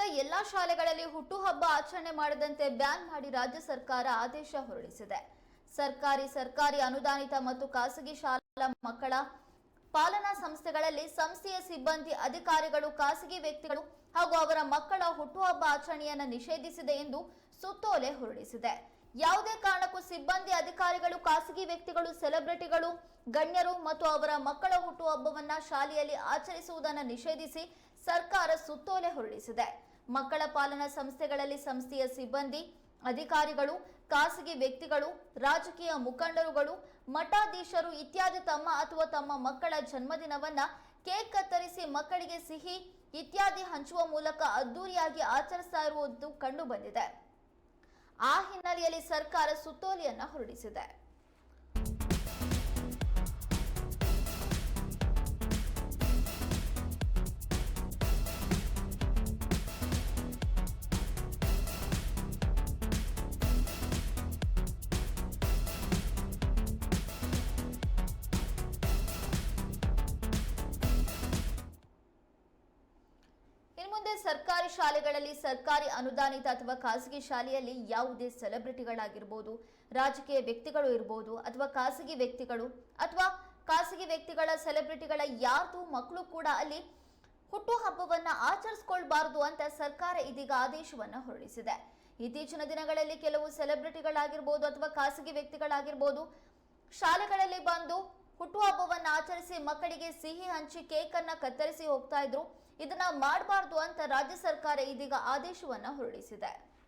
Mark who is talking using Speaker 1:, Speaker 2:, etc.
Speaker 1: ಇಂದಿನಿಂದ ಎಲ್ಲಾ ಶಾಲೆಗಳಲ್ಲಿ ಹುಟ್ಟುಹಬ್ಬ ಆಚರಣೆ ಮಾಡದಂತೆ ಬ್ಯಾನ್ ಮಾಡಿ ರಾಜ್ಯ ಸರ್ಕಾರ ಆದೇಶ ಹೊರಡಿಸಿದೆ. ಸರ್ಕಾರಿ ಸರ್ಕಾರಿ ಅನುದಾನಿತ ಮತ್ತು ಖಾಸಗಿ ಶಾಲಾ ಮಕ್ಕಳ ಪಾಲನಾ ಸಂಸ್ಥೆಗಳಲ್ಲಿ ಸಂಸ್ಥೆಯ ಸಿಬ್ಬಂದಿ, ಅಧಿಕಾರಿಗಳು, ಖಾಸಗಿ ವ್ಯಕ್ತಿಗಳು ಹಾಗೂ ಅವರ ಮಕ್ಕಳ ಹುಟ್ಟುಹಬ್ಬ ಆಚರಣೆಯನ್ನು ನಿಷೇಧಿಸಿದೆ ಎಂದು ಸುತ್ತೋಲೆ ಹೊರಡಿಸಿದೆ. ಯಾವುದೇ ಕಾರಣಕ್ಕೂ ಸಿಬ್ಬಂದಿ, ಅಧಿಕಾರಿಗಳು, ಖಾಸಗಿ ವ್ಯಕ್ತಿಗಳು, ಸೆಲೆಬ್ರಿಟಿಗಳು, ಗಣ್ಯರು ಮತ್ತು ಅವರ ಮಕ್ಕಳ ಹುಟ್ಟುಹಬ್ಬವನ್ನ ಶಾಲೆಯಲ್ಲಿ ಆಚರಿಸುವುದನ್ನು ನಿಷೇಧಿಸಿ ಸರ್ಕಾರ ಸುತ್ತೋಲೆ ಹೊರಡಿಸಿದೆ. ಮಕ್ಕಳ ಪಾಲನಾ ಸಂಸ್ಥೆಗಳಲ್ಲಿ ಸಂಸ್ಥೆಯ ಸಿಬ್ಬಂದಿ, ಅಧಿಕಾರಿಗಳು, ಖಾಸಗಿ ವ್ಯಕ್ತಿಗಳು, ರಾಜಕೀಯ ಮುಖಂಡರುಗಳು, ಮಠಾಧೀಶರು ಇತ್ಯಾದಿ ತಮ್ಮ ಅಥವಾ ತಮ್ಮ ಮಕ್ಕಳ ಜನ್ಮದಿನವನ್ನ ಕೇಕ್ ಕತ್ತರಿಸಿ ಮಕ್ಕಳಿಗೆ ಸಿಹಿ ಇತ್ಯಾದಿ ಹಂಚುವ ಮೂಲಕ ಅದ್ದೂರಿಯಾಗಿ ಆಚರಿಸ್ತಾ ಇರುವುದು ಕಂಡು ಬಂದಿದೆ ಆ ಹಿನ್ನೆಲೆಯಲ್ಲಿ ಸರ್ಕಾರ ಸುತ್ತೋಲೆಯನ್ನ ಹೊರಡಿಸಿದೆ. ಮುಂದೆ ಸರ್ಕಾರಿ ಶಾಲೆಗಳಲ್ಲಿ ಸರ್ಕಾರಿ ಅನುದಾನಿತ ಅಥವಾ ಖಾಸಗಿ ಶಾಲೆಯಲ್ಲಿ ಯಾವುದೇ ಸೆಲೆಬ್ರಿಟಿಗಳಾಗಿರ್ಬೋದು, ರಾಜಕೀಯ ವ್ಯಕ್ತಿಗಳು ಇರ್ಬೋದು, ಅಥವಾ ಖಾಸಗಿ ವ್ಯಕ್ತಿಗಳು, ಅಥವಾ ಖಾಸಗಿ ವ್ಯಕ್ತಿಗಳ ಸೆಲೆಬ್ರಿಟಿಗಳ ಯಾರ್ದು ಮಕ್ಕಳು ಕೂಡ ಅಲ್ಲಿ ಹುಟ್ಟುಹಬ್ಬವನ್ನ ಆಚರಿಸ್ಕೊಳ್ಬಾರದು ಅಂತ ಸರ್ಕಾರ ಇದೀಗ ಆದೇಶವನ್ನ ಹೊರಡಿಸಿದೆ. ಇತ್ತೀಚಿನ ದಿನಗಳಲ್ಲಿ ಕೆಲವು ಸೆಲೆಬ್ರಿಟಿಗಳಾಗಿರ್ಬೋದು ಅಥವಾ ಖಾಸಗಿ ವ್ಯಕ್ತಿಗಳಾಗಿರ್ಬೋದು, ಶಾಲೆಗಳಲ್ಲಿ ಬಂದು ಹುಟ್ಟುಹಬ್ಬವನ್ನ ಆಚರಿಸಿ ಮಕ್ಕಳಿಗೆ ಸಿಹಿ ಹಂಚಿ ಕೇಕ್ ಅನ್ನ ಕತ್ತರಿಸಿ ಹೋಗ್ತಾ ಇದ್ರು. ಇದನ್ನ ಮಾಡಬಾರ್ದು ಅಂತ ರಾಜ್ಯ ಸರ್ಕಾರ ಇದೀಗ ಆದೇಶವನ್ನ ಹೊರಡಿಸಿದೆ.